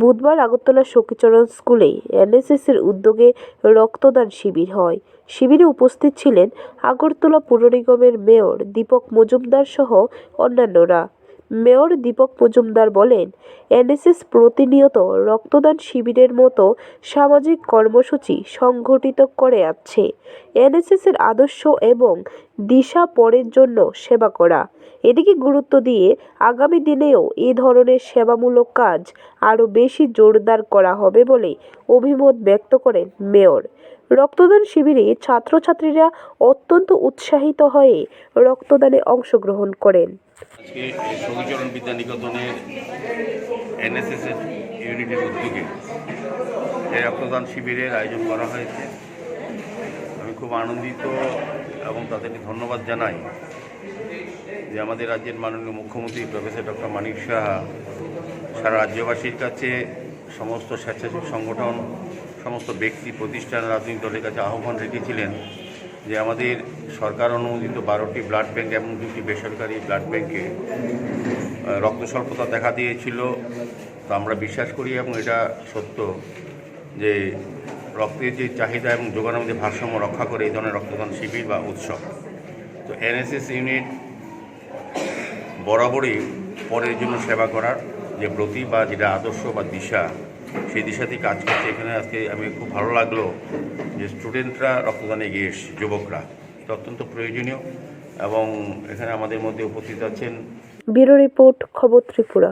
বুধবার আগরতলা সখীচরণ স্কুলে এনএসএসের উদ্যোগে রক্তদান শিবির হয়। শিবিরে উপস্থিত ছিলেন আগরতলা পুর নিগমের মেয়র দীপক মজুমদার সহ অন্যান্যরা। মেয়র দীপক মজুমদার বলেন, এনএসএস প্রতিনিয়ত রক্তদান শিবিরের মতো সামাজিক কর্মসূচি সংগঠিত করে আসছে। এনএসএসের আদর্শ এবং দিশা পরের জন্য সেবা করা। এদিকে গুরুত্ব দিয়ে আগামী দিনেও এ ধরনের সেবামূলক কাজ আরও বেশি জোরদার করা হবে বলে অভিমত ব্যক্ত করেন মেয়র। রক্তদান শিবিরে ছাত্রছাত্রীরা অত্যন্ত উৎসাহিত হয়ে রক্তদানে অংশগ্রহণ করেন। আজকে এই সখীচরণ বিদ্যা নিকেতনের এনএসএস এর ইউনিটের উদ্যোগে এই রক্তদান শিবিরের আয়োজন করা হয়েছে। আমি খুব আনন্দিত এবং তাদেরকে ধন্যবাদ জানাই যে আমাদের রাজ্যের মাননীয় মুখ্যমন্ত্রী প্রফেসর ডক্টর মানিক সাহা সারা রাজ্যবাসীর কাছে সমস্ত স্বেচ্ছাসেবী সংগঠন, সমস্ত ব্যক্তি, প্রতিষ্ঠান, রাজনৈতিক দলের কাছে আহ্বান রেখেছিলেন যে আমাদের সরকার অনুমোদিত বারোটি ব্লাড ব্যাঙ্ক এবং দুটি বেসরকারি ব্লাড ব্যাঙ্কে রক্ত স্বল্পতা দেখা দিয়েছিল। তো আমরা বিশ্বাস করি এবং এটা সত্য যে রক্তের যে চাহিদা এবং যোগানের মধ্যে ভারসাম্য রক্ষা করে এই ধরনের রক্তদান শিবির বা উৎসব। তো এনএসএস ইউনিট বরাবরই পরের জন্য সেবা করার যে ব্রতী বা যেটা আদর্শ বা দিশা, সেই দিশাতেই কাজ করছে। এখানে আজকে আমি খুব ভালো লাগল যে স্টুডেন্টরা রক্তদানে গিয়ে এসছে, যুবকরা। এটা অত্যন্ত প্রয়োজনীয় এবং এখানে আমাদের মধ্যে উপস্থিত আছেন ব্যুরো রিপোর্ট খবর ত্রিপুরা।